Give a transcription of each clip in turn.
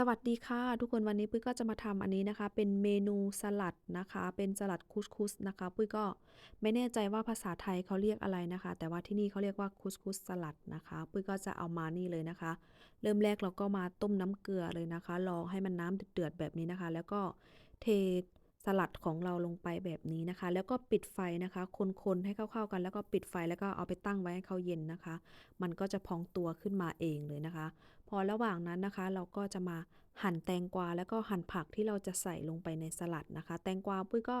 สวัสดีค่ะ ทุกคนวันนี้ปุ้ยก็จะมาทำอันนี้นะคะ เป็นเมนูสลัดนะคะ เป็นสลัดคุสคุสนะคะ ปุ้ยก็ไม่แน่ใจว่าภาษาไทยเขาเรียกอะไรนะคะ แต่ว่าที่นี่เขาเรียกว่าคุสคุสสลัดนะคะ ปุ้ยก็จะเอามานี่เลยนะคะ เริ่มแรกเราก็มาต้มน้ำเกลือเลยนะคะ รอให้มันน้ำเดือดแบบนี้นะคะ แล้วก็เท สลัดของเราลงไปแบบนี้นะคะ แล้วก็ปิดไฟนะคะ คนๆให้เข้าๆกัน แล้วก็ปิดไฟแล้วก็เอาไปตั้งไว้ให้เขาเย็นนะคะ มันก็จะพองตัวขึ้นมาเองเลยนะคะ พอระหว่างนั้นนะคะ เราก็จะมาหั่นแตงกวาแล้วก็หั่นผักที่เราจะใส่ลงไปในสลัดนะคะ แตงกวาปุ้ยก็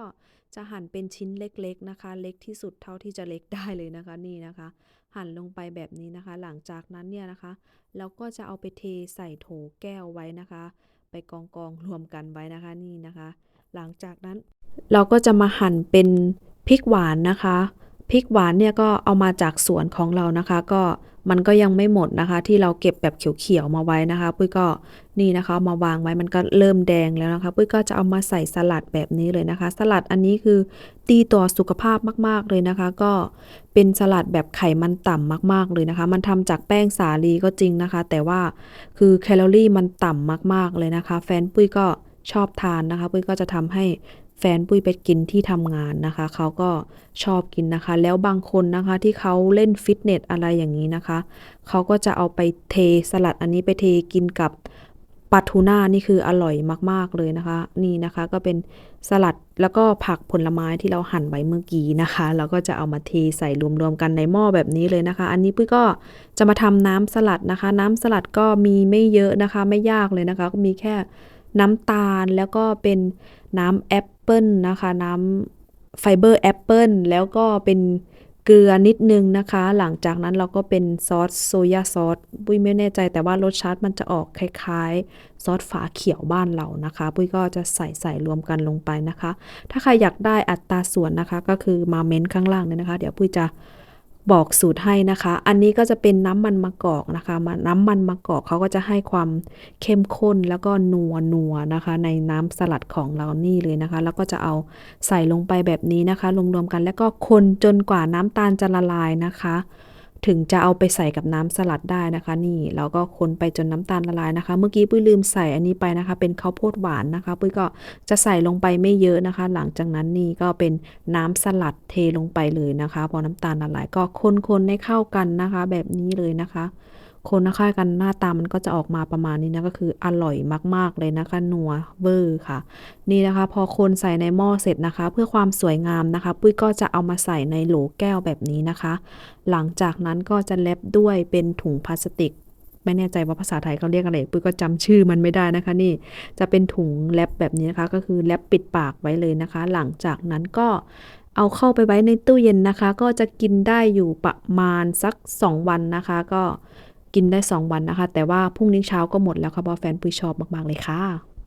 จะหั่นเป็นชิ้นเล็กๆนะคะ เล็กที่สุดเท่าที่จะเล็กได้เลยนะคะนี่นะคะ หั่นลงไปแบบนี้นะคะ หลังจากนั้นเนี่ยนะคะเราก็จะเอาไปเทใส่โถแก้วไว้นะคะ ไปกองกองๆรวมกันไว้นะคะนี่นะคะ หลังจากนั้นเราก็จะมาหั่นเป็นพริกหวานนะคะพริกหวานเนี่ยก็เอามาจากสวนของเรานะคะ ก็มันก็ยังไม่หมดนะคะ ที่เราเก็บแบบเขียวๆมาไว้นะคะปุ้ยก็นี่นะคะมาวางไว้มันก็เริ่มแดงแล้วนะคะปุ้ยก็จะเอามาใส่สลัดแบบนี้เลยนะคะ สลัดอันนี้คือดีต่อสุขภาพมากๆเลยนะคะ ก็เป็นสลัดแบบไขมันต่ำมากๆเลยนะคะ มันทำจากแป้งสาลีก็จริงนะคะ แต่ว่าคือแคลอรี่มันต่ำมากๆเลยนะคะ แฟนปุ้ยก็ ชอบทานนะคะ ปุ้ยก็จะทำให้แฟนปุ้ยไปกินที่ทำงานนะคะ เขาก็ชอบกินนะคะ แล้วบางคนนะคะที่เขาเล่นฟิตเนสอะไรอย่างนี้นะคะ เขาก็จะเอาไปเทสลัดอันนี้ไปเทกินกับปลาทูน่านี่คืออร่อยมาก ๆ เลยนะคะ นี่นะคะก็เป็นสลัดแล้วก็ผักผลไม้ที่เราหั่นไว้เมื่อกี้นะคะเราก็จะเอามาเทใส่รวม ๆ กันในหม้อแบบนี้เลยนะคะ อันนี้ปุ้ยก็จะมาทำน้ำสลัดนะคะ น้ำสลัดก็มีไม่เยอะนะคะ ไม่ยากเลยนะคะ ก็มีแค่ น้ำตาลแล้วก็เป็นน้ำแอปเปิลนะคะน้ำไฟเบอร์แอปเปิลแล้วก็เป็นเกลือนิดนึงนะคะ หลังจากนั้นเราก็เป็นซอสโซยาซอสปุ้ยไม่แน่ใจแต่ว่ารสชาติมันจะออกคล้ายๆ ซอสฝาเขียวบ้านเรานะคะปุ้ยก็จะใส่ใส่รวมกันลงไปนะคะ ถ้าใครอยากได้อัตราส่วนนะคะ ก็คือมาเม้นข้างล่างเลยนะคะ เดี๋ยวปุ้ยจะ บอกสูตรให้นะคะ อันนี้ก็จะเป็นน้ำมันมะกอกนะคะมาน้ำมันมะกอกเขาก็จะให้ความเข้มข้นแล้วก็นัวนัวนะคะ ในน้ำสลัดของเรานี่เลยนะคะ แล้วก็จะเอาใส่ลงไปแบบนี้นะคะรวมๆกันแล้วก็คนจนกว่าน้ำตาลจะละลายนะคะ ถึงจะเอาไปใส่กับน้ำสลัดได้นะคะ นี่แล้วก็คนไปจนน้ำตาลละลายนะคะ เมื่อกี้ปุ้ยลืมใส่อันนี้ไปนะคะ เป็นข้าวโพดหวานนะคะ ปุ้ยก็จะใส่ลงไปไม่เยอะนะคะ หลังจากนั้นนี่ก็เป็นน้ำสลัดเทลงไปเลยนะคะ พอน้ำตาลละลายก็คนๆให้เข้ากันนะคะ แบบนี้เลยนะคะ คนนะคะกันหน้าตามันก็จะออกมาประมาณนี้นะก็คืออร่อยมาก ๆ เลยนะคะนัวเวอร์ค่ะ นี่นะคะ พอคนใส่ในหม้อเสร็จนะคะ เพื่อความสวยงามนะคะ ปุ้ยก็จะเอามาใส่ในโหลแก้วแบบนี้นะคะ หลังจากนั้นก็จะแลบด้วยเป็นถุงพลาสติกไม่แน่ใจว่าภาษาไทยเขาเรียกอะไรปุ้ยก็จำชื่อมันไม่ได้นะคะ นี่จะเป็นถุงแลบแบบนี้นะคะ ก็คือแลบปิดปากไว้เลยนะคะ หลังจากนั้นก็เอาเข้าไปไว้ในตู้เย็นนะคะ ก็จะกินได้อยู่ประมาณสัก 2 วันนะคะ ก็ กินได้ 2 วันนะคะ แต่ว่าพรุ่งนี้เช้าก็หมดแล้วค่ะเพราะแฟนปุยชอบมาก ๆ เลยค่ะ